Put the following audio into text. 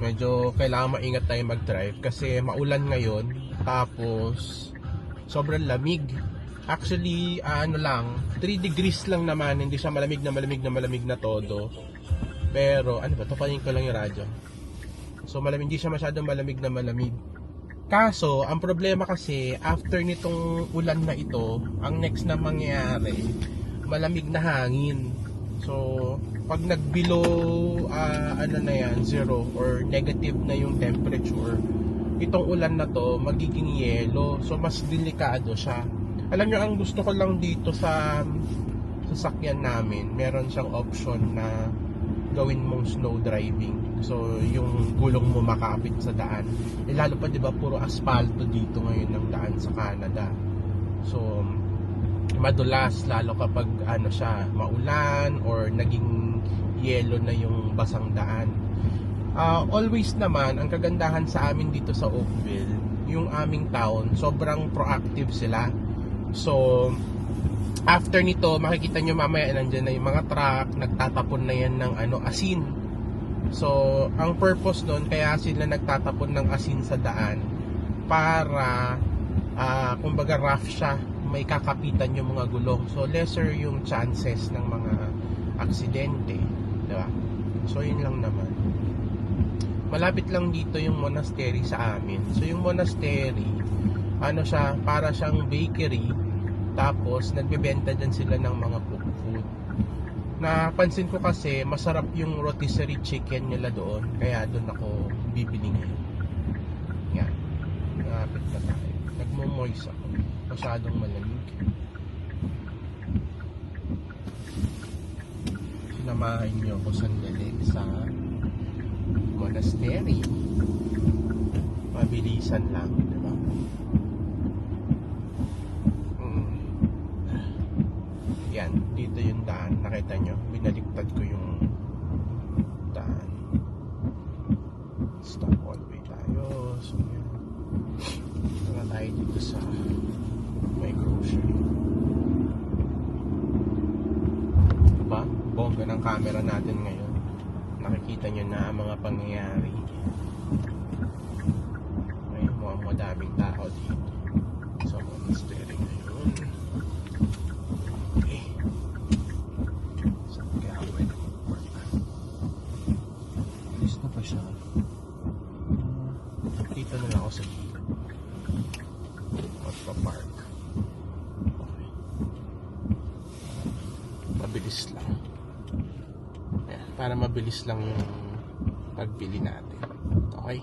Medyo kailangan maingat tayo mag-drive kasi maulan ngayon. Tapos, sobrang lamig. Actually, ano lang, 3 degrees lang naman. Hindi siya malamig na malamig na malamig na todo. Pero, ano ba, tapayin ko lang yung radyo. So, malamig, hindi siya masyadong malamig na malamig. Kaso, ang problema kasi, after nitong ulan na ito, ang next na mangyayari, malamig na hangin. So, pag nag-below, ah, ano na yan, zero or negative na yung temperature, itong ulan na to, magiging yelo. So, mas delikado siya. Alam nyo, ang gusto ko lang dito sa sasakyan namin, meron siyang option na gawin mong snow driving. So, yung gulong mo makapit sa daan. Eh, lalo pa, di ba, puro asfalto dito ngayon ng daan sa Canada. So, madulas, lalo kapag ano siya, maulan or naging yelo na yung basang daan. Ah, always naman, ang kagandahan sa amin dito sa Oakville, yung aming town, sobrang proactive sila. So, after nito, makikita nyo mamaya nandyan na yung mga truck, nagtatapon na yan ng ano, asin. So, ang purpose nun, kaya sila nagtatapon ng asin sa daan para, ah, kumbaga rough siya, may kakapitan yung mga gulong. So, lesser yung chances ng mga aksidente. Di ba? So, yun lang naman. Malapit lang dito yung monastery sa amin. So, yung monastery, ano siya, para siyang bakery. Tapos, nagbebenta din sila ng mga cook food. Napansin ko kasi, masarap yung rotisserie chicken nila doon. Kaya doon ako bibili ngayon. Yan. Malapit na tayo. Nagmo-moist ako. Masyadong malamig. Sinamahan niyo ako sandali sa monastery. Mabilisan lang, di ba? Mm. Yan, dito yung daan. Nakita nyo, binaliktad ko yung daan. Stop all way tayo. So, yan. Na tayo dito sa may grocery. Bongga ng camera natin ngayon. Nakikita nyo na ang mga pangyayari. May mukhang madaming tao dito. Sa monastery ngayon. Okay. Saan kaya ako na pa siya. Dito na lang ako sa gilid. Magpa-park. para mabilis lang yung pagbili natin. Okay?